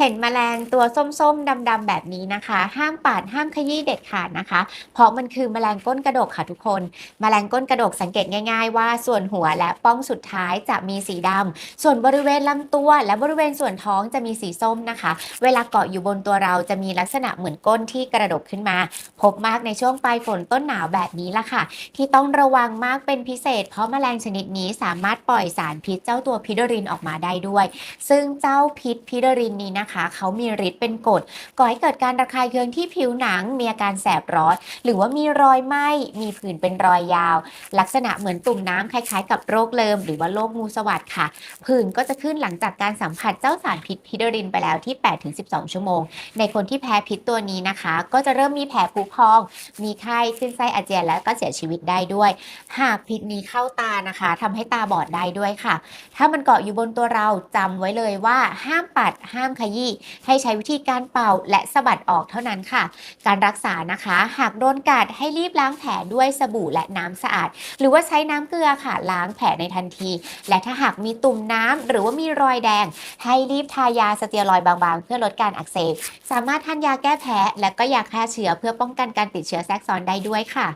เห็นแมลงตัวส้มๆ ดำๆ แบบนี้นะคะ ห้ามปาดห้ามขยี้เด็ดขาดนะคะ เพราะมันคือแมลงก้นกระดกค่ะทุกคนแมลงก้นกระดกสังเกตง่ายๆ ว่าส่วนหัวและป้องสุดท้ายจะมีสีดำส่วนบริเวณลำตัวและบริเวณส่วนท้องจะมีสีส้มนะคะ เวลาเกาะอยู่บนตัวเราจะมีลักษณะเหมือนก้นที่กระดกขึ้นมา พบมากในช่วงปลายฝนต้นหนาวแบบนี้ละค่ะ ที่ต้องระวังมากเป็นพิเศษ เพราะแมลงชนิดนี้สามารถปล่อยสารพิษเจ้าตัวพิดรินออกมาได้ด้วย ซึ่งเจ้าพิษพิดรินนี้นะคะ เขามีฤทธิ์เป็นกรดก่อให้เกิดการระคายเคืองที่ผิวหนัง มีอาการแสบร้อน หรือว่ามีรอยไหม้ มีผื่นเป็นรอยยาว ลักษณะเหมือนตุ่มน้ำคล้ายๆ กับโรคเลิมหรือว่าโรคงูสวัสดค่ะ ผื่นก็จะขึ้นหลังจากการสัมผัสเจ้าสารพิษพิดรินไปแล้วที่ 8-12 ชั่วโมง ในคนที่แพ้พิษตัวนี้นะคะ ก็จะเริ่มมีแผลผุพอง มีไข้ขึ้นไส้อาเจียนและก็เสียชีวิตได้ด้วย หากพิษนี้เข้าตานะคะทำให้ตาบอดได้ด้วยค่ะ ถ้ามันเกาะอยู่บนตัวเราจำไว้เลยว่าห้ามปัดห้ามขยให้ใช้วิธีการเป่าและสะบัดออกเท่านั้นค่ะ การรักษานะคะ หากโดนกัดให้รีบล้างแผลด้วยสบู่และน้ำสะอาด หรือว่าใช้น้ำเกลือค่ะ ล้างแผลในทันที และถ้าหากมีตุ่มน้ำหรือว่ามีรอยแดง ให้รีบทายาสเตียรอยบางๆ เพื่อลดการอักเสบ สามารถทานยาแก้แพ้และก็ยาฆ่าเชื้อเพื่อป้องกันการติดเชื้อแทรกซ้อนได้ด้วยค่ะ